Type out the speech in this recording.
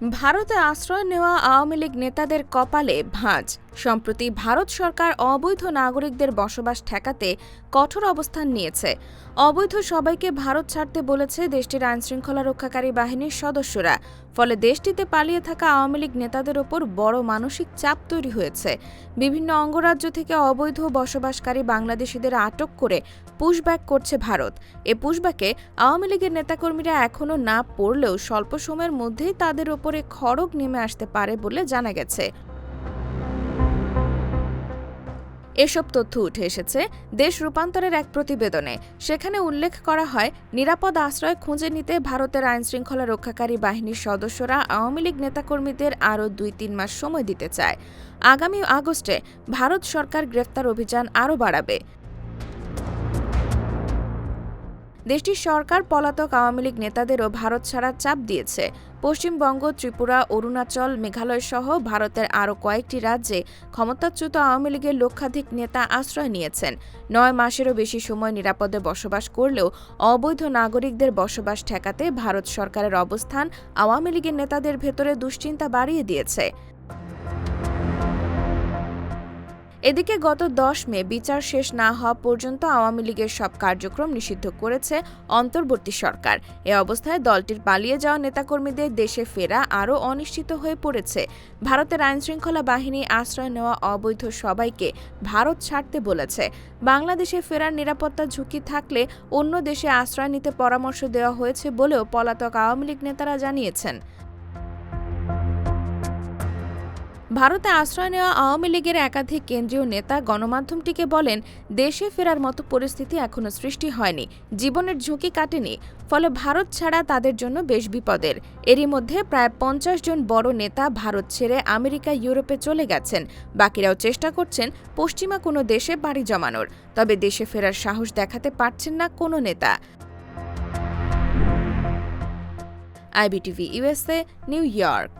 ভারতে আশ্রয় নেওয়া আওয়ামী লীগ নেতাদের কপালে ভাঁজ। সম্প্রতি ভারত সরকার অবৈধ নাগরিকদের বসবাস ঠেকাতে কঠোর অবস্থান নিয়েছে। অবৈধ সবাইকে ভারত ছাড়তে বলেছে দেশটির আইনশৃঙ্খলা রক্ষাকারী বাহিনীর সদস্যরা। ফলে দেশটিতে পালিয়ে থাকা আওয়ামী লীগ নেতাদের ওপর বড় মানসিক চাপ তৈরি হয়েছে। বিভিন্ন অঙ্গরাজ্য থেকে অবৈধ বসবাসকারী বাংলাদেশিদের আটক করে পুশব্যাক করছে ভারত। এ পুশব্যাকে আওয়ামী লীগের নেতাকর্মীরা এখনও না পড়লেও স্বল্প সময়ের মধ্যেই তাদের ওপরে খড়গ নেমে আসতে পারে বলে জানা গেছে। এসব তথ্য উঠে এসেছে দেশ রূপান্তরের এক প্রতিবেদনে। সেখানে উল্লেখ করা হয়, নিরাপদ আশ্রয় খুঁজে নিতে ভারতের আইনশৃঙ্খলা রক্ষাকারী বাহিনীর সদস্যরা আওয়ামী লীগ নেতাকর্মীদের আরও দুই তিন মাস সময় দিতে চায়। আগামী আগস্টে ভারত সরকার গ্রেফতার অভিযান আরও বাড়াবে। দেশটির সরকার, পলাতক আওয়ামী লীগ নেতাদেরও ভারত ছাড়ার চাপ দিয়েছে। পশ্চিমবঙ্গ, ত্রিপুরা, অরুণাচল, মেঘালয় সহ ভারতের আরও কয়েকটি রাজ্যে ক্ষমতাচ্যুত আওয়ামী লীগের লক্ষাধিক নেতা আশ্রয় নিয়েছেন। নয় মাসেরও বেশি সময় নিরাপদে বসবাস করলেও অবৈধ নাগরিকদের বসবাস ঠেকাতে ভারত সরকারের অবস্থান আওয়ামী লীগের নেতাদের ভেতরে দুশ্চিন্তা বাড়িয়ে দিয়েছে। এদিকে গত দশ মে বিচার শেষ না হওয়া পর্যন্ত আওয়ামী লীগের সব কার্যক্রম নিষিদ্ধ করেছে অন্তর্বর্তী সরকার। এ অবস্থায় দলটির পালিয়ে যাওয়া নেতাকর্মীদের দেশে ফেরা আরও অনিশ্চিত হয়ে পড়েছে। ভারতের আইনশৃঙ্খলা বাহিনী আশ্রয় নেওয়া অবৈধ সবাইকে ভারত ছাড়তে বলেছে। বাংলাদেশে ফেরার নিরাপত্তা ঝুঁকি থাকলে অন্য দেশে আশ্রয় নিতে পরামর্শ দেওয়া হয়েছে বলেও পলাতক আওয়ামী লীগ নেতারা জানিয়েছেন। ভারতে আশ্রয় নেওয়া আওয়ামী লীগের একাধিক কেন্দ্রীয় নেতা গণমাধ্যমটিকে বলেন, দেশে ফেরার মতো পরিস্থিতি এখনও সৃষ্টি হয়নি। জীবনের ঝুঁকি কাটেনি, ফলে ভারত ছাড়া তাদের জন্য বেশ বিপদের। এরই মধ্যে প্রায় পঞ্চাশ জন বড় নেতা ভারত ছেড়ে আমেরিকা, ইউরোপে চলে গেছেন। বাকিরাও চেষ্টা করছেন পশ্চিমা কোনো দেশে বাড়ি জমানোর, তবে দেশে ফেরার সাহস দেখাতে পারছেন না কোনো নেতা। IBTV USA New York.